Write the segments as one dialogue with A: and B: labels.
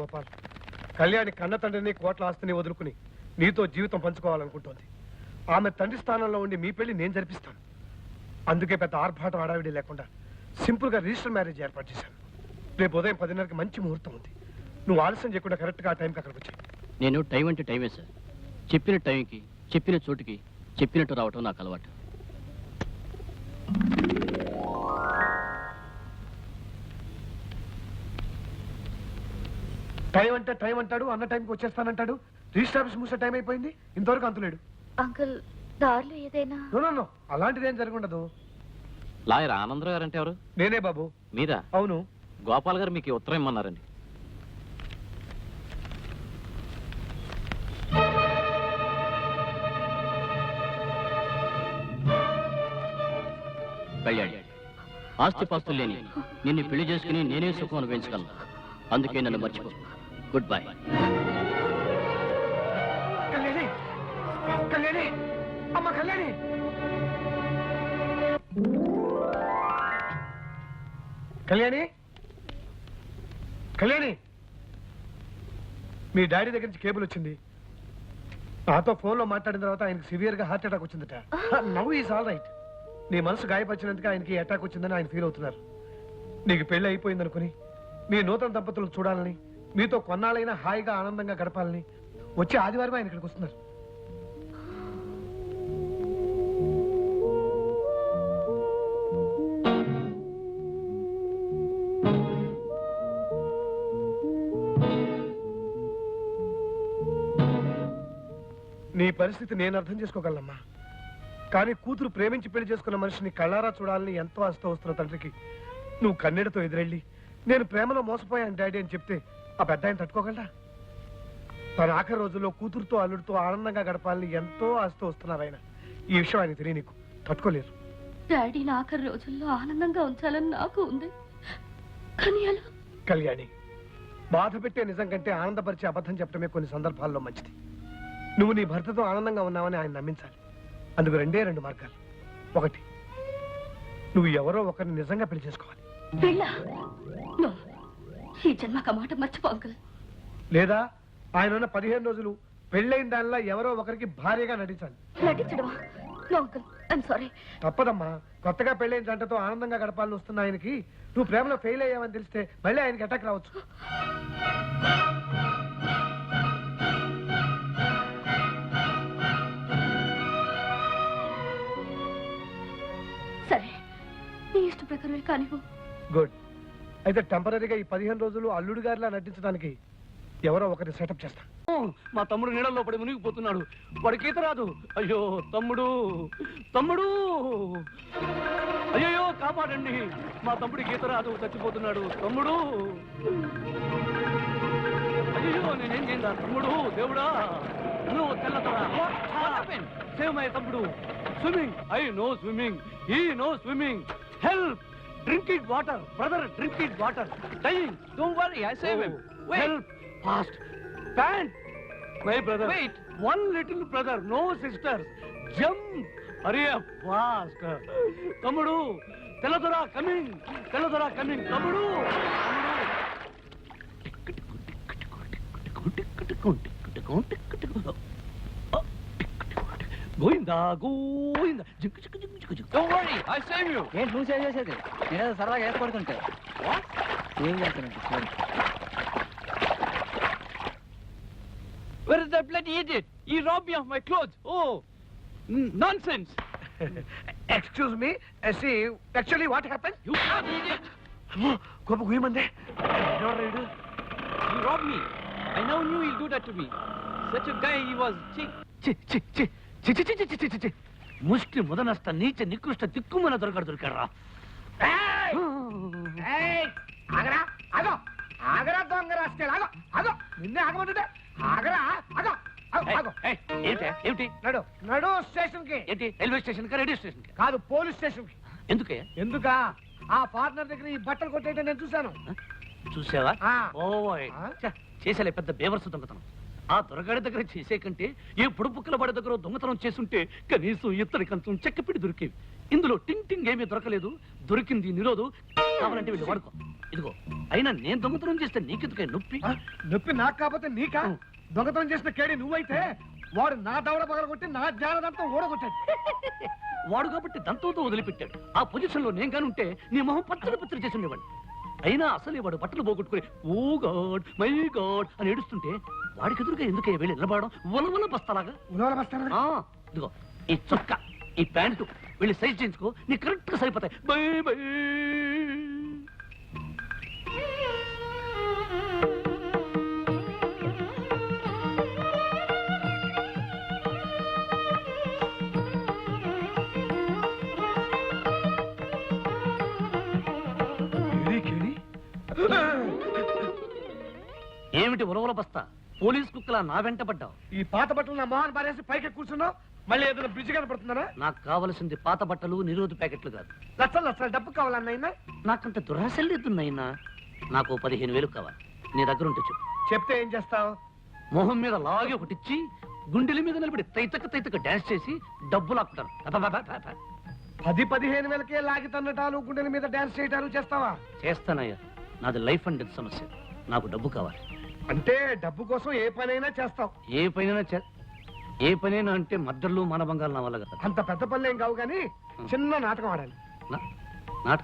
A: గోపాల్. కళ్యాణి కన్న తండ్రిని కోట్ల ఆస్తిని వదులుకుని నీతో జీవితం పంచుకోవాలనుకుంటోంది. ఆమె తండ్రి స్థానంలో ఉండి మీ పెళ్ళి నేను జరిపిస్తాను. అందుకే పెద్ద ఆర్భాటం ఆడావిడి లేకుండా సింపుల్గా రిజిస్టర్ మ్యారేజ్ ఏర్పాటు చేశాను. రేపు ఉదయం పదిన్నరకి మంచి ముహూర్తం ఉంది. నువ్వు ఆలస్యం చేయకుండా కరెక్ట్గా ఆ టైంకి అక్కడికి వచ్చాయి.
B: నేను టైం అంటే టైమే సార్. చెప్పిన టైంకి చెప్పిన చోటుకి చెప్పినట్టు రావటం నాకు అలవాటు.
A: టైం అంటే టైం అంటాడు అన్న టైంకి వచ్చేస్తానంటాడు. రిజిస్టర్ ఆఫీస్ మూసే టైం అయిపోయింది ఇంతవరకు అంతులేడు
C: అంకుల్ దారిలో ఏదైనా
A: నో నో, నో అలాంటిది ఏం జరగundదు
D: లాయర్ ఆనందరావు గారు అంటే ఎవరు?
A: నేనే బాబు.
D: మీరా?
A: అవును.
D: గోపాల్ గారు మీకు ఈ ఉత్తరం ఇమ్మన్నారండి.
B: కళ్యాణి ఆస్తిపాస్తులు లేని నిన్ను పెళ్ళి చేసుకుని నేనే సుఖం అనుభవించగలను. అందుకే నన్ను మర్చిపో. Good bye.
A: కళ్యాణి! కళ్యాణి! అమ్మ కళ్యాణి! కళ్యాణి! కళ్యాణి! మీ డాడీ దగ్గర నుంచి కేబుల్ వచ్చింది. నాతో ఫోన్లో మాట్లాడిన తర్వాత ఆయనకి సివియర్గా హార్ట్ అటాక్ వచ్చిందట. నవ్ ఈజ్ ఆల్ రైట్ నీ మనసు గాయపరిచినందుకు ఆయనకి అటాక్ వచ్చిందని ఆయన ఫీల్ అవుతున్నారు. నీకు పెళ్ళి అయిపోయిందనుకుని మీ నూతన దంపతులు చూడాలని మీతో కొన్నాళ్ళైనా హాయిగా ఆనందంగా గడపాలని వచ్చే ఆదివారం ఆయన ఇక్కడికి వస్తున్నారు. నీ పరిస్థితి నేను అర్థం చేసుకోగలనమ్మా. కానీ కూతురు ప్రేమించి పెళ్ళి చేసుకున్న మనిషిని కళ్ళారా చూడాలని ఎంతో ఆస్త వస్తున్న తండ్రికి నువ్వు కన్నెడతో ఎదురెళ్ళి నేను ప్రేమలో మోసపోయాను డాడీ అని చెప్తే ఆ పెద్ద ఆయన తట్టుకోగలరా? తన ఆఖరి రోజుల్లో కూతురుతో అల్లుడితో ఆనందంగా గడపాలని ఎంతో ఆస్తి వస్తున్నారు ఆయన. ఈ విషయం ఆయన తెలియ నీకు. తట్టుకోలేరు.
C: డాడీని ఆఖరి రోజుల్లో ఆనందంగా ఉంచాలని నాకు ఉంది. కానీ
A: కళ్యాణి బాధ పెట్టే నిజం కంటే ఆనందపరిచే అబద్ధం చెప్పడమే కొన్ని సందర్భాల్లో మంచిది. నువ్వు నీ భర్తతో ఆనందంగా ఉన్నావని ఆయన నమ్మించాలి. అందుకు రెండే రెండు మార్గాలు. ఒకటి నువ్వు ఎవరో ఒకరిని నిజంగా పెళ్ళి చేసుకోవాలి.
C: పెళ్ళ ఈ జన్మకు మాట మర్చిపో అంకుల్.
A: లేదా ఆయన ఉన్న పదిహేను రోజులు పెళ్ళైన దానిలా ఎవరో ఒకరికి భార్యగా నటించాలి.
C: నటించడమా? No uncle. ఐఎమ్ సారీ
A: తప్పదమ్మా. కొత్తగా పెళ్ళైన జంటతో ఆనందంగా గడపాలని వస్తున్న ఆయనకి నువ్వు ప్రేమలో ఫెయిల్ అయ్యావని తెలిస్తే మళ్ళీ ఆయనకి అటాక్ రావచ్చు.
C: సరే. నీ ఇష్ట ప్రకారమే కానివ్వు.
A: గుడ్ అయితే టెంపరీగా ఈ పదిహేను రోజులు అల్లుడు గారిలా నటించడానికి ఎవరో ఒకరిని సెటప్ చేస్తా.
B: మా తమ్ముడు నీళ్ళల్లో పడి మునిగిపోతున్నాడు. వాడికి ఈత రాదు. అయ్యో తమ్ముడు తమ్ముడు! అయ్యో కాపాడండి. మా తమ్ముడికి ఈత రాదు చచ్చిపోతున్నాడు. తమ్ముడు! అయ్యో నేనేం చేయందా తమ్ముడు దేవుడా! నువ్వు తెల్లతరా సేవ్ మై తమ్ముడు. స్విమ్మింగ్ ఐ నో స్విమ్మింగ్ ఈ no swimming help drinking water brother drinking water dying don't worry I save him help fast pant my brother wait one little brother no sisters jump అరే fast తమ్ముడు తెల్లదొర coming తెల్లదొర coming తమ్ముడు గోయిందా గోయిందా జిక్కు జిక్కు జిక్కు ఐ సేవ్ యు
E: ఏంటి నువ్వు సేవ్ చేసేది నేనేదో సరదాగా ఏర్పడుతుంటే ఏం చేస్తానంటే చూడు.
B: Where is that bloody idiot? He robbed me of my clothes. Oh, n- nonsense!
A: Excuse me see actually what happen
B: You bloody idiot!
A: గొప్ప గుయమందే ఎవరు
B: He robbed me. I never knew he'll do that to me. Such a guy he was.
E: చి, చి, చి, చి, చి, చి, చి, చి, చి, చి. ముష్టి ముదనస్త నీచ నికృష్ట దిక్కుమన దొరకడు దొరికారా
A: ఆగరా ఆగో. ఆగరా దొంగ రాసుకెళ్ళి ఆగో. ఆగో. నిన్నే ఆగరా నడు నడు స్టేషన్కి
E: ఏంటి రైల్వే స్టేషన్ కా రేడియో స్టేషన్ కా
A: కాదు పోలీస్ స్టేషన్కి
E: ఎందుకే?
A: ఎందుకా ఆ పార్ట్నర్ దగ్గర ఈ బట్టలు కొట్టేయటం నేను చూశాను.
E: చూసావా చేసేలే పెద్ద బేవర్సు దొంగతనం. ఆ దొరగాడి దగ్గర చేసే కంటే ఏ పుడుపుక్కల వాడి దగ్గర దొంగతనం చేసుంటే కనీసం ఇత్తడి కంచం చెక్కపిడి దొరికేవి. ఇందులో టింగ్ టింగ్ ఏమీ దొరకలేదు. దొరికింది నిరోధు. కావాలంటే వీళ్ళు వాడుకో. ఇదిగో అయినా నేను దొంగతనం చేస్తే నీకెందుకే నొప్పి?
A: నొప్పి నాకు కాకపోతే నీకా? దొంగతనం చేసిన కేడి నువ్వైతే వాడు నా దవడ పగలగొట్టి నా జ్ఞానదంతా ఓడగొట్టాడు
E: వాడు కాబట్టి దంతంతో వదిలిపెట్టాడు. ఆ పొజిషన్లో నేను కానుంటే నీ మొహం పచ్చడి పచ్చడి చేసి ఉండేవాడిని. అయినా అసలే వాడు బట్టలు పోగొట్టుకుని ఓ గాడ్ మై గాడ్ అని ఏడుస్తుంటే వాడికి ఎదురుగా ఎందుకే వెళ్ళి నిలబడడం? ఉలవల బస్తాలాగా?
A: ఉదవల బస్తానా
E: ఆ, ఇదిగో ఈ చొక్కా ఈ ప్యాంటు వెళ్ళి సైజ్ చేయించుకో నీకు కరెక్ట్గా సరిపోతాయి. Bye bye. ఏమిటి ఉలవల బస్తా? పోలీస్ కుక్కలా నా వెంట పడ్డావు.
A: ఈ పాత బట్టలు నా మొహాన్ని పారేసి పైకి కూర్చున్నావు? మళ్ళీ ఏదైనా బ్రిడ్జ్ కనపడుతుందా
E: నాకు కావలసింది పాత బట్టలు నిరోధ ప్యాకెట్లు కాదు.
A: లక్షలు లక్షలు డబ్బు కావాలన్నైనా
E: నాకంత దురాశలు లేదున్నాయినా నాకు పదిహేను వేలు కావాలి. నీ దగ్గర ఉంటే చెప్పు.
A: చెప్తే ఏం చేస్తావు?
E: మొహం మీద లాగి ఒకటిచ్చి గుండెల మీద నిలబడి తైతక తైతక డాన్స్ చేసి డబ్బు లాక్కుంటాను. అబ్బబ్బబ్బబ్బ.
A: పది పదిహేను వేలకే లాగి తన్నటాలు గుండెల మీద డాన్స్ చేయటాలు చేస్తావా?
E: చేస్తానయ్యా. నాది లైఫ్ అండ్ డెత్ సమస్య. నాకు డబ్బు కావాలి.
A: అంటే డబ్బు కోసం ఏ పనైనా చేస్తావు.
E: ఏ పనైనా చే ఏ పనైనా అంటే మద్దళ్ళు మానభంగాలు నా వల్ల కదా.
A: అంత పెద్ద పనులు ఏం కావు కానీ చిన్న నాటకం ఆడాలి.
E: నా- నాట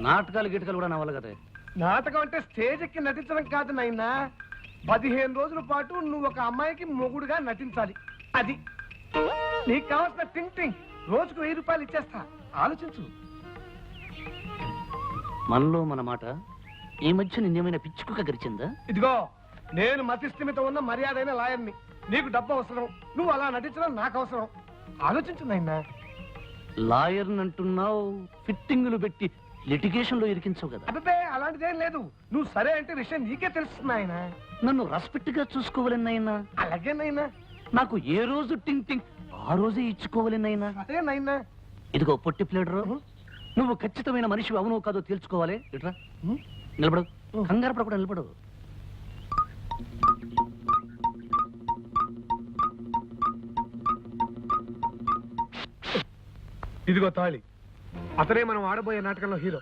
E: నాటకాలు గిటకాలు కూడా నా వల్ల కదా.
A: నాటకం అంటే స్టేజ్ ఎక్కి నటించడం కాదు నాయనా. పదిహేను రోజుల పాటు నువ్వు ఒక అమ్మాయికి మొగుడుగా నటించాలి. అది. నీకు కావాల్సిన టింగ్ టింగ్. రోజుకు వెయ్యి రూపాయలు ఇచ్చేస్తా. ఆలోచించు.
E: మనలో మన మాట ఈ మధ్య నిన్నేమైనా పిచ్చుకుక గరిచిందా?
A: ఇదిగో నేను మతిస్థిమిత ఉన్న మర్యాదైన లాయర్ని. నీకు డబ్బు అవసరం. నువ్వు అలా నటించడం నాకు అవసరం. ఆలోచించు నాయనా.
E: లాయర్ అంటున్నావు ఫిట్టింగులు పెట్టి లిటిగేషన్లో ఇరికించవు కదా.
A: అబ్బే అలాంటిదేం లేదు. నువ్వు సరే అంటే విషయం నీకే తెలుస్తుంది ఆయన
E: నన్ను రెస్పెక్ట్గా చూసుకోవాలని నాయనా.
A: అలాగే నైనా
E: నాకు ఏ రోజు టింగ్ టింగ్ ఆ రోజే ఇచ్చుకోవాలని నాయనా.
A: అదే నైనా
E: ఇదిగో పొట్టి ప్లేడరు. నువ్వు ఖచ్చితమైన మనిషి అవునో కాదో తేల్చుకోవాలి. ఇట్రా. నిలబడు. కంగారు పడకుండా నిలబడు.
A: ఇదిగో తాళి. అతనే మనం ఆడబోయే నాటకంలో హీరో.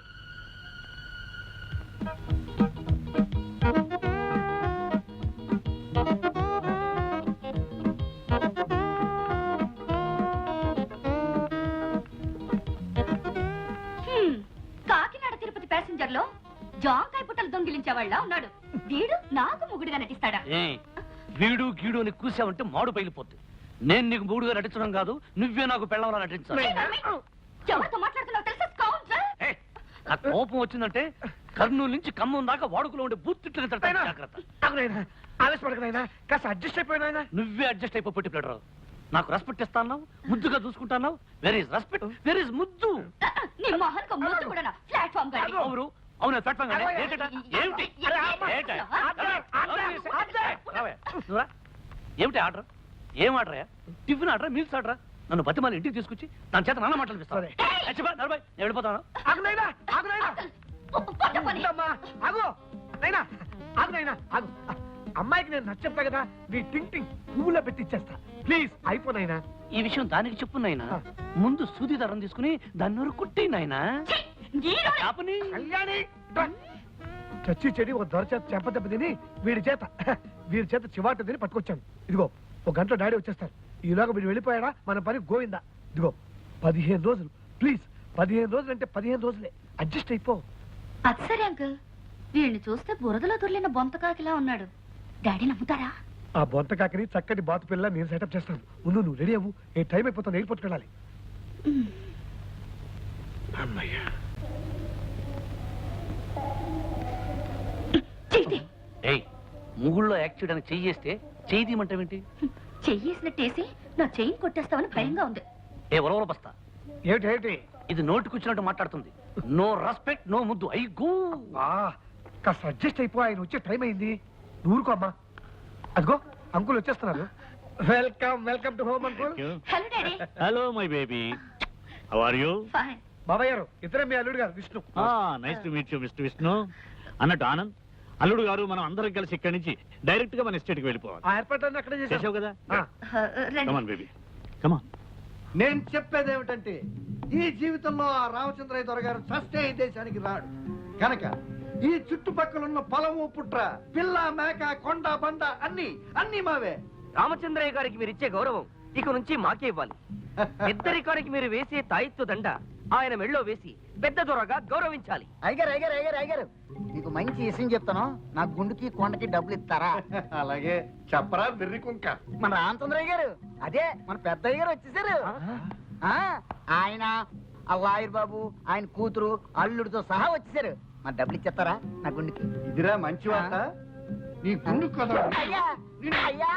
C: హ్మ్, కాకినాడ తిరుపతి ప్యాసింజర్లో జాంకాయ పుట్టలు దొంగిలించేవాళ్ళ ఉన్నాడు. వీడు నాకు ముగుడుగా నటిస్తాడా?
E: వీడు గీడు అని కూసావంటే మాడు పగిలిపోద్ది. నేను నీకు మూడుగా నటించడం కాదు నువ్వే నాకు పెళ్ళవలా నటించాలి?
C: ఎవరితో మాట్లాడుతున్నావు తెలుసా
E: నా కోపం వచ్చిందంటే కర్నూలు నుంచి ఖమ్మం దాకా వాడుకలో ఉండే బూత్తిట్లు
A: నాయనా,
E: జాగ్రత్త
A: కాస్త అడ్జస్ట్ అయిపోయినాయనా
E: నువ్వే అడ్జస్ట్ అయిపో పొట్టి ప్లేడరు నాకు రెస్పెక్ట్ ఇస్తాను ముద్దుగా చూసుకుంటాను where is respect where is ముద్దు
C: నీ మొహన్కు ముద్దు కూడా ప్లాట్ఫామ్ గాడి
E: అవును అవును ప్లాట్ఫామ్ గానే. ఏంటట? ఏమిటి
C: అరే, అమ్మ.
E: ఏంట?
C: ఆర్డర్,
E: ఆర్డర్ చేసే. రావే. నువ్వు రా. ఏమిటి ఆర్డర్ ఏం order tiffin order meals order నన్ను బతిమాలి ఇంటికి తీసుకొచ్చి దాని చేత నాన్న మాటలు. పిస్తాను నేను వెళ్ళిపోతాను?
A: అమ్మాయికి నేను నచ్చ కదా నీ టింగ్ టింగ్ పువ్వులో పెట్టి ఇచ్చేస్తా. ప్లీజ్ అయిపోయినా
E: ఈ విషయం దానికి చెప్పు నాయనా. ముందు సూది దారం తీసుకుని దాన్ని నూరు కుట్టి నాయనా.
A: చచ్చి చెడి ఒక దొర చేత చెంప దెబ్బ తిని వీడి చేత వీడి చేత చివాట తిని పట్టుకొచ్చాను. ఇదిగో. ఒక గంటలో డాడీ వచ్చేస్తారు. ఈలోగా వీడు వెళ్ళిపోయాడా మన పని గోవిందా. ఇదిగో పదిహేను రోజులు. ప్లీజ్ పదిహేను రోజులు అంటే పదిహేను రోజులే. అడ్జస్ట్ అయిపో.
C: అది సరే అంకుల్. వీడిని చూస్తే బురదలో దొర్లిన బొంతకాకిలా ఉన్నాడు. డాడీ నమ్ముతారా?
A: ఆ బొంత కాకని చక్కటి బాతు పిల్ల నేను సెటప్ చేస్తాను. ముందు నువ్వు రెడీ అవ్వు. ఏ టైం అయిపోతుంది ఎయిర్పోర్ట్కి వెళ్ళాలి. అమ్మయ్యా.
E: ఏయ్ ముగుళ్ళో యాక్ట్ చేయడానికి చెయ్యి చేస్తే చెయ్యి తీయమంటావేంటి?
C: చెయ్యేసినట్టేసి నా చెయ్యి కొట్టేస్తామని భయంగా ఉంది.
E: ఏ ఉలవల బస్తా.
A: ఏమిటి ఏమిటి?
E: ఇది నోటికొచ్చినట్టు మాట్లాడుతుంది. నో రెస్పెక్ట్ నో ముద్దు. ఐ గో
A: ఆ, కాస్త అడ్జస్ట్ అయిపో ఆయన వచ్చే టైం అయింది. నూరుకో అమ్మా. అదిగో అంకుల్ వచ్చేస్తున్నారు. Welcome welcome to home uncle
C: hello daddy
F: hello my baby how are you
C: fine
A: బాబాయ్ గారు ఇద్దరే మీ అల్లుడు గారు Vishnu.
F: Nice to meet you mister Vishnu అన్నట్టు ఆనంద్. అల్లుడు గారు మనం అందరం కలిసి ఇక్కడి నుంచి డైరెక్ట్గా మన ఎస్టేట్కి వెళ్ళిపోవాలి.
A: ఆ ఏర్పాట్లన్నీ అక్కడే చేశారు
F: చేసావు కదా?
A: ఆ,
C: రండి.
F: కమాన్ బేబీ కమాన్
G: నేను చెప్పేది ఏమిటంటే ఈ జీవితంలో ఆ రామచంద్రయ్య దొర గారు చస్తే ఈ దేశానికి రాడు. కనుక ఈ చుట్టుపక్కల ఉన్న పొలము పుట్ర పిల్ల మేక కొండ బండ అన్ని అన్ని మావే.
H: రామచంద్రయ్య గారికి మీరు ఇచ్చే గౌరవం ఇక నుంచి మాకే ఇవ్వాలి. పెద్దరికానికి మీరు వేసే తాయిత్తు దండ ఆయన మెళ్ళో వేసి పెద్ద దొరగా గౌరవించాలి.
I: అయ్యారు అయ్యారు అయ్యారు అయ్యారు మీకు మంచి విషయం చెప్తాను. నా గుండుకి కొండకి డబ్బులు ఇస్తారా?
G: అలాగే. చెప్పరా వెర్రి కుంక.
I: మన రామచంద్రయ్య గారు అదే మన పెద్దయ్య గారు వచ్చేసారు ఆ, ఆయన ఆ లాయర్ బాబు ఆయన కూతురు అల్లుడితో సహా వచ్చేసారు మన డబ్బులు ఇచ్చేస్తారా నా గుండుకి?
G: ఇదిరా మంచి వార్త. నీ గుండు కదా.
I: అయ్యా అయ్యా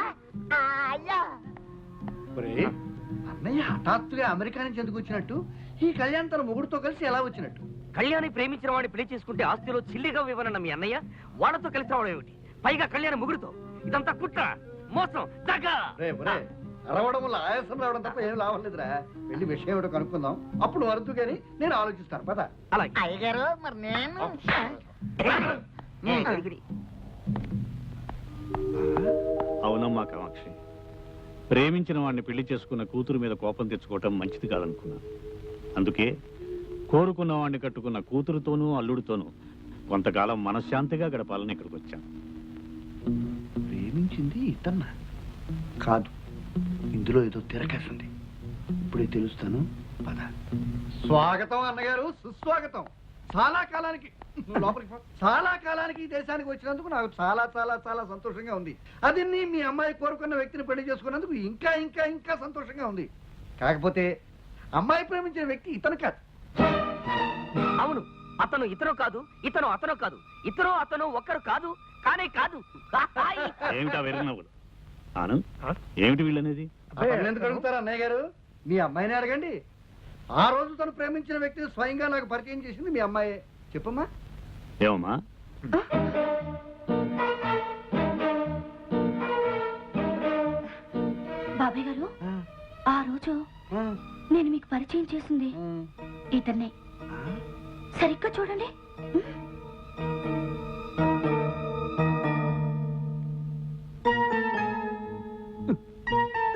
I: ఆ, అయ్యా.
G: అన్నయ్య హఠాత్తుగా అమెరికా నుంచి ఎందుకు వచ్చినట్టు? ఈ కళ్యాణ్ తన మొగుడుతో కలిసి ఎలా వచ్చినట్టు?
H: కళ్యాణి ప్రేమించిన వాడిని పెళ్ళి చేసుకుంటే ఆస్తిలో చిల్లిగా ఇవ్వనన్న మీ అన్నయ్య వాళ్ళతో కలిసి రావడం ఏమిటి? పైగా కళ్యాణ ముగుడుతో. ఇదంతా కుట్ర మోసం
G: అరవడం వల్ల ఆయాసం రావడం తప్ప ఏం లాభం లేదురా. వెళ్ళి విషయం ఏమిటో కనుక్కుందాం. అప్పుడు వరదు కానీ నేను ఆలోచిస్తాను. పద.
H: అలాగే.
I: అయ్యగారు మరి నేను
H: ఏ, ఇడిగిడి.
F: అవునమ్మా కామాక్షి. ప్రేమించిన వాడిని పెళ్ళి చేసుకున్న కూతురు మీద కోపం తెచ్చుకోవటం మంచిది కాదనుకున్నాను. అందుకే కోరుకున్న వాడిని కట్టుకున్న కూతురుతోనూ అల్లుడితోనూ కొంతకాలం మనశ్శాంతిగా గడపాలని ఇక్కడికి వచ్చాను
G: ప్రేమించింది ఇతన్న? కాదు ఇందులో ఏదో తిరగేసింది ఇప్పుడే తెలుస్తాను. పద. స్వాగతం అన్నగారు సుస్వాగతం. చాలా కాలానికి లోపలికి పో. చాలా కాలానికి ఈ దేశానికి వచ్చినందుకు నాకు చాలా చాలా చాలా సంతోషంగా ఉంది. అది నీ మీ అమ్మాయి కోరుకున్న వ్యక్తిని పెళ్ళి చేసుకున్నందుకు ఇంకా ఇంకా ఇంకా సంతోషంగా ఉంది. కాకపోతే అమ్మాయి ప్రేమించిన వ్యక్తి ఇతను కాదు.
H: అవును అతను ఇతను కాదు ఇతను అతను కాదు ఇతను అతను ఒక్కరు కాదు కానే కాదు.
F: ఏమిటా వెర్రినవ్వులు ఆనంద్ ఏమిటి వీళ్ళనేది?
G: ఎందుకు అడుగుతారు అన్నయ్య గారు? మీ అమ్మాయిని అడగండి. ఆ రోజు తను ప్రేమించిన వ్యక్తిని స్వయంగా నాకు పరిచయం చేసింది మీ అమ్మాయే. చెప్పమ్మా.
F: ఏమమ్మా?
C: బాబాయ్ గారు ఆ. రోజు నేను మీకు పరిచయం చేసింది ఇతన్నే. సరిగ్గా చూడండి.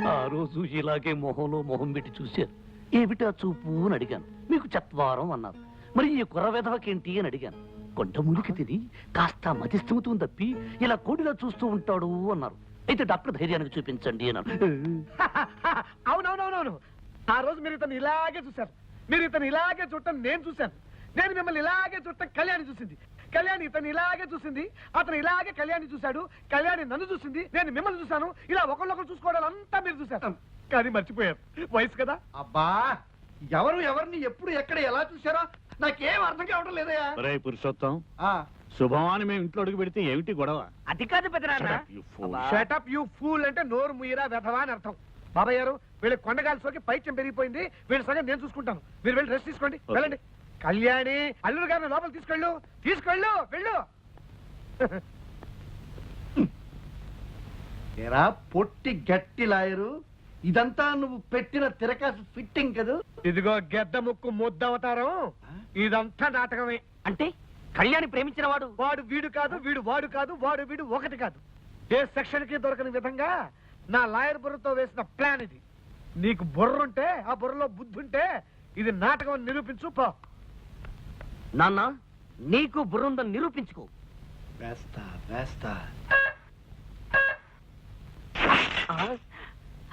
E: ఆ రోజు ఇలాగే మొహంలో మొహం పెట్టి చూశారు. ఏమిటా చూపు అని అడిగాను. మీకు చత్వారం అన్నారు. మరి ఈ కుర్ర వెధవకేంటి అని అడిగాను. కొండ మురికి తిని కాస్త మతిస్థిమతం తప్పి ఇలా కోడిలా చూస్తూ ఉంటాడు అన్నారు. అయితే డాక్టర్ ధైర్యానికి చూపించండి అన్నారు.
A: అవునవునవునవును. ఆ రోజు మీరు ఇతను ఇలాగే చూశారు. మీరు ఇతను ఇలాగే చూడటం నేను చూశాను. నేను మిమ్మల్ని ఇలాగే చూడటం కళ్యాణి చూసింది. కళ్యాణి ఇతను ఇలాగే చూసింది అతను ఇలాగే కళ్యాణి చూశాడు కళ్యాణి నన్ను చూసింది నేను మిమ్మల్ని చూశాను. ఇలా ఒకళ్ళొకరు చూసుకోవడం అంతా మీరు చూశారు. కానీ మర్చిపోయారు. వయసు కదా?
G: అబ్బా ఎవరు ఎవరిని ఎప్పుడు ఎక్కడ ఎలా చూశారో నాకేం అర్థం కావడం లేదయా
F: పురుషోత్తం
G: ఆ,
F: శుభమాని మేము ఇంట్లో అడుగు పెడితే ఏమిటి గొడవ?
H: అది కాదు.
A: షటప్ యూ ఫూల్ అంటే నోరు ముయ్యరా వెధవా అని అర్థం. బాబాయ్ గారు వీళ్ళకి కొండగాలి సోకి పైత్యం పెరిగిపోయింది. వీళ్ళ సంగతి నేను చూసుకుంటాను. మీరు వెళ్ళి రెస్ట్ తీసుకోండి. వెళ్ళండి. కళ్యాణి అల్లుడు గారిని లోపల తీసుకెళ్ళు. తీసుకెళ్ళు వెళ్ళు.
G: ఏరా పొట్టి గట్టి లాయరు. ఇదంతా నువ్వు పెట్టిన తిరకాసు ఫిట్టింగ్ కదూ?
A: ఇదిగో గెద్ద ముక్కు ముద్దవతారం. ఇదంతా నాటకమే.
H: అంటే కళ్యాణి ప్రేమించిన వాడు?
A: వాడు వీడు కాదు వీడు వాడు కాదు వాడు వీడు ఒకటి కాదు. ఏ సెక్షన్కి దొరకని విధంగా నా లాయర్ బుర్రతో వేసిన ప్లాన్ ఇది. నీకు బుర్ర ఉంటే ఆ బుర్రలో బుద్ధి ఉంటే ఇది నాటకం అని నిరూపించు పో.
H: నాన్న నీకు బుర్రుందని నిరూపించుకో.
G: వేస్తా వేస్తా.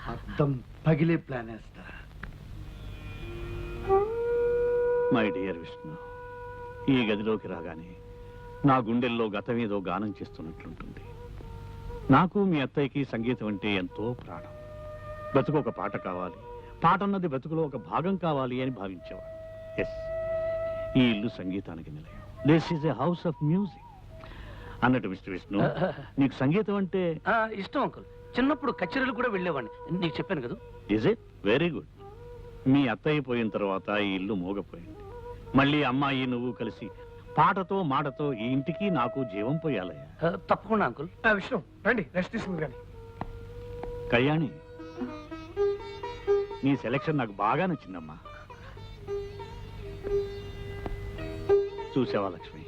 G: అర్థం పగిలే ప్లాన్ వేస్తా.
F: మై డియర్ విష్ణు ఈ గదిలోకి రాగానే నా గుండెల్లో గతమేదో గానం చేస్తున్నట్లుంటుంది. నాకు మీ అత్తయ్యకి సంగీతం అంటే ఎంతో ప్రాణం. బతుకు ఒక పాట కావాలి. పాట అన్నది బతుకులో ఒక భాగం కావాలి అని భావించేవాడు. ఎస్ ఈ ఇల్లు సంగీతానికి నిలయం. This is a house of music అన్నట్టు మిస్టర్ విష్ణు నీకు సంగీతం అంటే
E: ఆ, ఇష్టం అంకుల్. చిన్నప్పుడు కచేరీలు కూడా వెళ్ళేవాడిని. నీకు చెప్పాను కదా.
F: ఇజ్ ఇట్ వెరీ గుడ్ మీ అత్తయ్య పోయిన తర్వాత ఈ ఇల్లు మోగపోయింది. మళ్ళీ అమ్మాయి నువ్వు కలిసి పాటతో మాటతో ఈ ఇంటికి నాకు జీవం పోయాలయ్యా.
E: తప్పకుండా అంకుల్.
A: ఆ, విష్ణు రండి రెస్ట్ తీసుకుంది కానీ
F: కళ్యాణి నీ సెలక్షన్ నాకు బాగా నచ్చిందమ్మా. చూసావా లక్ష్మి?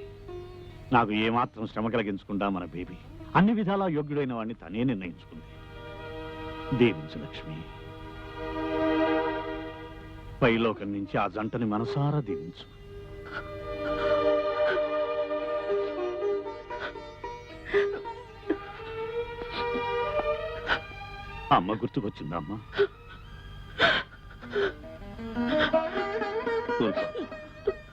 F: నాకు ఏమాత్రం శ్రమ కలిగించకుండా మన బేబీ అన్ని విధాలా యోగ్యుడైన వాడిని తనే నిర్ణయించుకుంది. దీవించు లక్ష్మి. పైలోకం నుంచి ఆ జంటని మనసారా దీవించు. అమ్మ గుర్తుకొచ్చిందా అమ్మా?